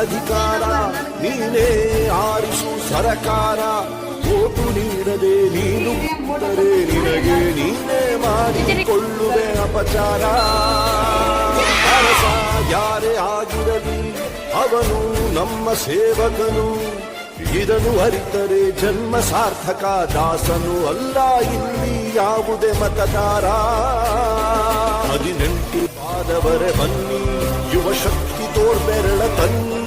ಅಧಿಕಾರ ನೀನೇ ಆರಿಸು ಸರಕಾರ. ಓಟು ನೀಡದೆ ನೀನು ಬಿಟ್ಟರೆ ನಿನಗೆ ನೀನೇ ಮಾಡಿಕೊಳ್ಳುವೆ ಅಪಚಾರ. ಅರಸ ಯಾರೇ ಆಗಿರಲಿ, ಅವನು ನಮ್ಮ ಸೇವಕನು. ಇದನ್ನು ಅರಿತರೆ ಜನ್ಮ ಸಾರ್ಥಕ ದಾಸನು ಅಲ್ಲ, ಇಲ್ಲಿ ಯಾವುದೇ ಮತದಾರ. ಹದಿನೆಂಟು ಪಾದವರೆ ಬನ್ನಿ ಯುವ ಶಕ್ತಿ ತೋರ್ಬೆರಳ ತನ್ನಿ.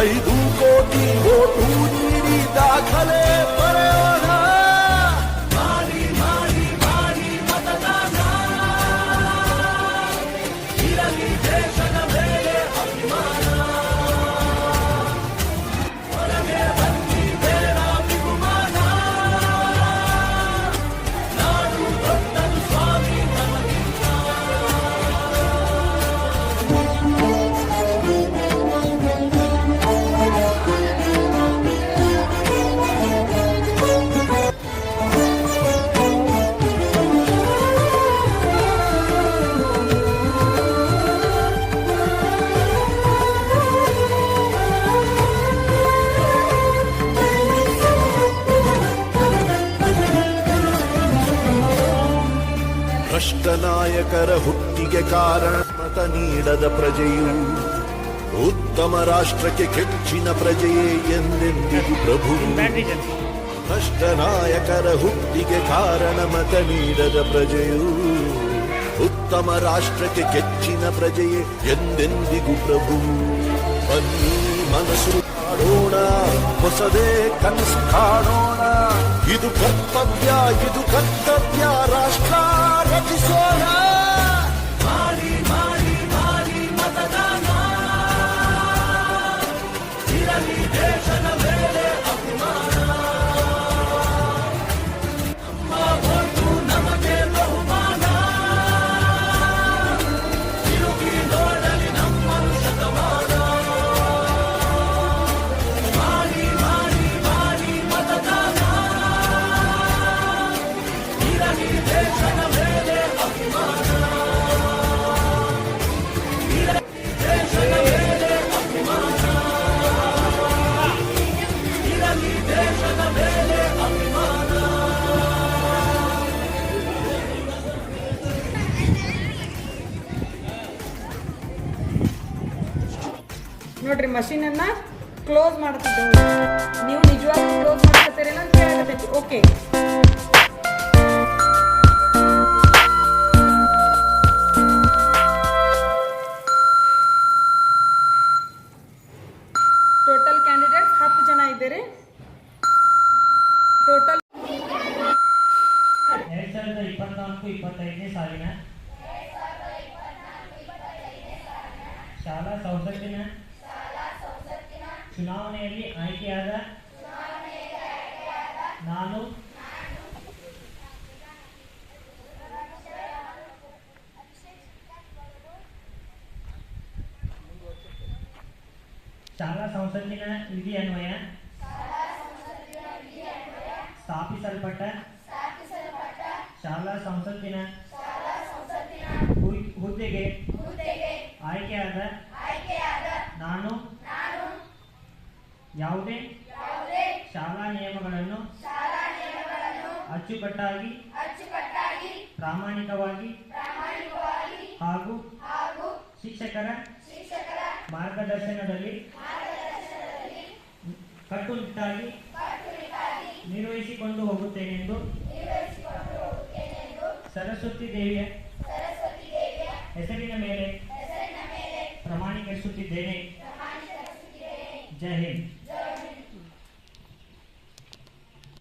ಐದು ಕೋಟಿ ಓಟು ನೀಡಿ ದಾಖಲೆ ಬರೆಯೋಣ ಭ್ರಷ್ಟ ನಾಯಕರ ಹುಟ್ಟಿಗೆ ಕಾರಣ ಮತ ನೀಡದ ಪ್ರಜೆಯು ಉತ್ತಮ ರಾಷ್ಟ್ರಕ್ಕೆ ಕೆಚ್ಚಿನ ಪ್ರಜೆಯೇ ಎಂದೆಂದಿಗೂ ಪ್ರಭು. ಭ್ರಷ್ಟ ನಾಯಕರ ಹುಟ್ಟಿಗೆ ಕಾರಣ ಮತ ನೀಡದ ಪ್ರಜೆಯು ಉತ್ತಮ ರಾಷ್ಟ್ರಕ್ಕೆ ಕೆಚ್ಚಿನ ಪ್ರಜೆಯೇ ಎಂದೆಂದಿಗೂ ಪ್ರಭು. ಬನ್ನಿ ಮನಸ್ಸು ಕಾಡೋಣ, ಹೊಸದೇ ಕನಸು ಕಾಣೋಣ ಇದು ಕರ್ತವ್ಯ ಇದು ಕರ್ತವ್ಯ ರಾಷ್ಟ್ರ ರಚಿಸೋಣ ನೋಡ್ರಿ ಮಷೀನನ್ನು ಕ್ಲೋಸ್ ಮಾಡ್ತಿದ್ದೆವು. ನೀವು ನಿಜವಾಗ್ಲೂ ಕ್ಲೋಸ್ ಮಾಡ್ಕೊತೀರಿಲ್ಲ ಅಂತ ಹೇಳಕತ್ತೈತಿ ಓಕೆ ಟೋಟಲ್ ಕ್ಯಾಂಡಿಡೇಟ್ಸ್ ಹತ್ತು ಜನ ಇದ್ದೀರಿ. ಟೋಟಲ್ ಸಾಲಿನ. ಶಾಲಾ ಸೌಸತ್ತಿನ ಚುನಾವಣೆಯಲ್ಲಿ ಆಯ್ಕೆಯಾದ ನಾನು ಶಾಲಾ ಸಂಸತ್ತಿನ ವಿಧಿ ಅನ್ವಯ ಸ್ಥಾಪಿಸಲ್ಪಟ್ಟ ಶಾಲಾ ಸಂಸತ್ತಿನ ಹುದ್ದೆಗೆ ಆಯ್ಕೆಯಾದ ನಾನು ಯಾವುದೇ ಶಾಲಾ ನಿಯಮಗಳನ್ನು ಅಚ್ಚುಕಟ್ಟಾಗಿ ಪ್ರಾಮಾಣಿಕವಾಗಿ ಹಾಗೂ ಶಿಕ್ಷಕರ ಮಾರ್ಗದರ್ಶನದಲ್ಲಿ ಕಟ್ಟುನಿಟ್ಟಾಗಿ ನಿರ್ವಹಿಸಿಕೊಂಡು ಹೋಗುತ್ತೇನೆಂದು ಸರಸ್ವತಿ ದೇವಿಯ ಹೆಸರಿನ ಮೇಲೆ ಪ್ರಮಾಣೀಕರಿಸುತ್ತಿದ್ದೇನೆ. ಜೈ ಹಿಂದ್.